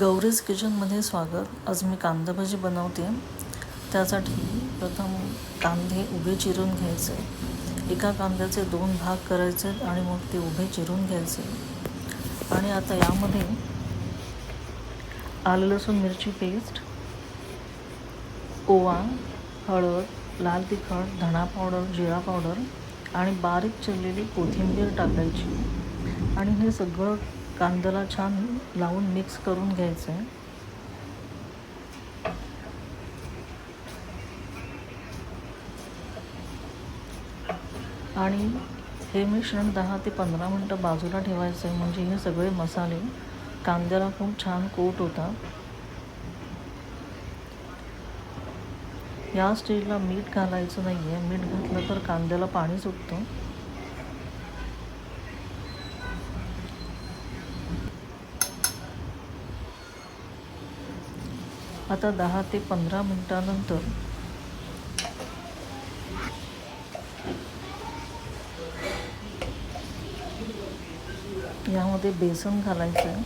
गौरीज किचनमध्ये स्वागत. आज मी कांदा भजी बनवते. त्यासाठी प्रथम कांदे उभे चिरून घ्यायचे. एका कांद्याचे दोन भाग करायचे आणि मग ते उभे चिरून घ्यायचे. आणि आता यामध्ये आलं लसूण मिरची पेस्ट ओवा हळद लाल तिखट धणा पावडर जिरा पावडर आणि बारीक चिरलेली कोथिंबीर टाकायची. आणि हे सगळं कांद्याला छान लावून मिक्स करून घ्यायचं आहे आणि हे मिश्रण दहा ते पंधरा मिनटं बाजूला ठेवायचं आहे म्हणजे हे सगळे मसाले कांद्याला खूप छान कोट होता या स्टेजला मीठ घालायचं नाही आहे मीठ घातलं तर कांद्याला पाणी सुटतं. आता दहा ते पंधरा मिनटानंतर. यामध्ये बेसन घालायचं आहे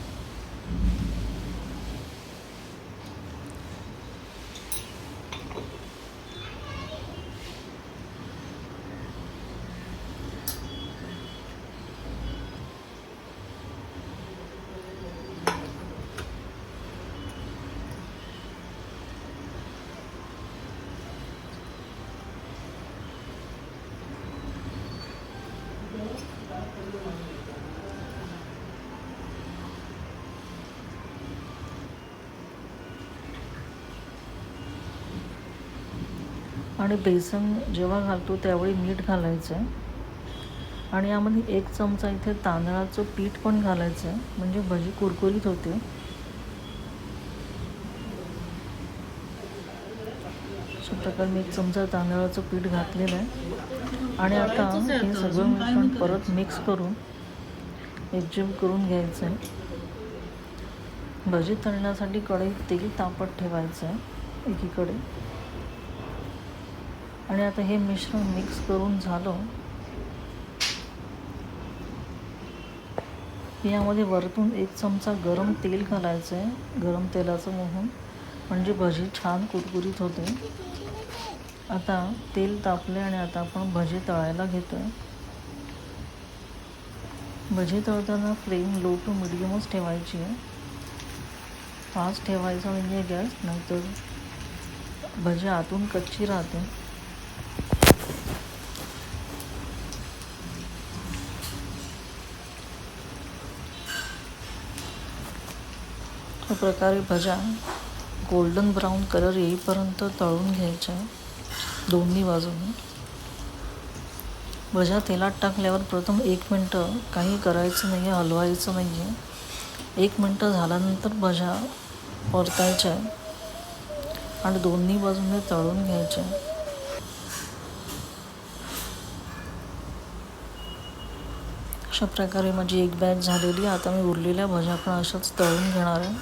आणि बेसन जेव्हा घालतो त्यावेळी मीठ घालायचं. आहे आणि यामध्ये एक चमचा इथे तांदळाचं पीठ पण घालायचं आहे म्हणजे भजी कुरकुरीत होते अशा प्रकारे मी एक चमचा तांदळाचं पीठ घातलेलं आहे. आणि आता हे सगळं मिश्रण परत मिक्स करून एकजीव करून घ्यायचं आहे. भजी तळण्यासाठी कढईत तेल तापत ठेवायचं आहे एकीकडे. आणि आता हे मिश्रण मिक्स करून झालं. यामध्ये वरतून एक चमचा गरम तेल घालायचं आहे. गरम तेलाचं मोहन. म्हणजे भजी छान कुरकुरीत होते. आता तेल तापले आणि आता आपण भजी तळायला घेतो आहे भजी तळताना फ्लेम लो टू मिडियमच ठेवायची आहे. फास्ट ठेवायचा म्हणजे गॅस नाहीतर भजी आतून कच्ची राहते. प्रकारे भज्या गोल्डन ब्राऊन कलर येईपर्यंत तळून घ्यायच्या. दोन्ही बाजूनी. भज्या तेलात टाकल्यावर प्रथम एक मिनटं काही करायचं नाही आहे हलवायचं नाही आहे एक मिनटं झाल्यानंतर भज्या परतायच्या आणि दोन्ही बाजूने तळून घ्यायच्या. अशा प्रकारे माझी एक बॅच झालेली आता मी उरलेल्या भज्या पण अशाच तळून घेणार आहे.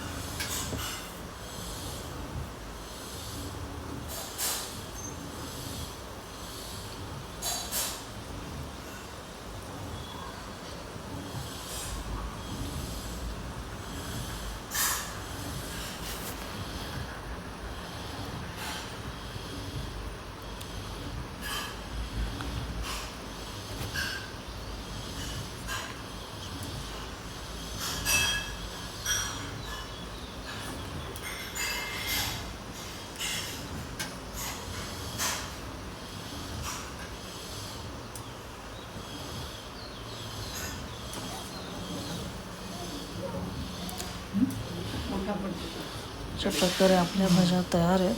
अशा प्रकारे आपल्या भाज्या तयार आहेत.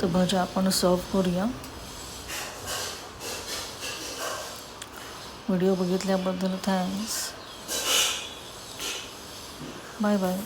तर भाज्या आपण सर्व करूया. व्हिडिओ बघितल्याबद्दल थँक्स बाय बाय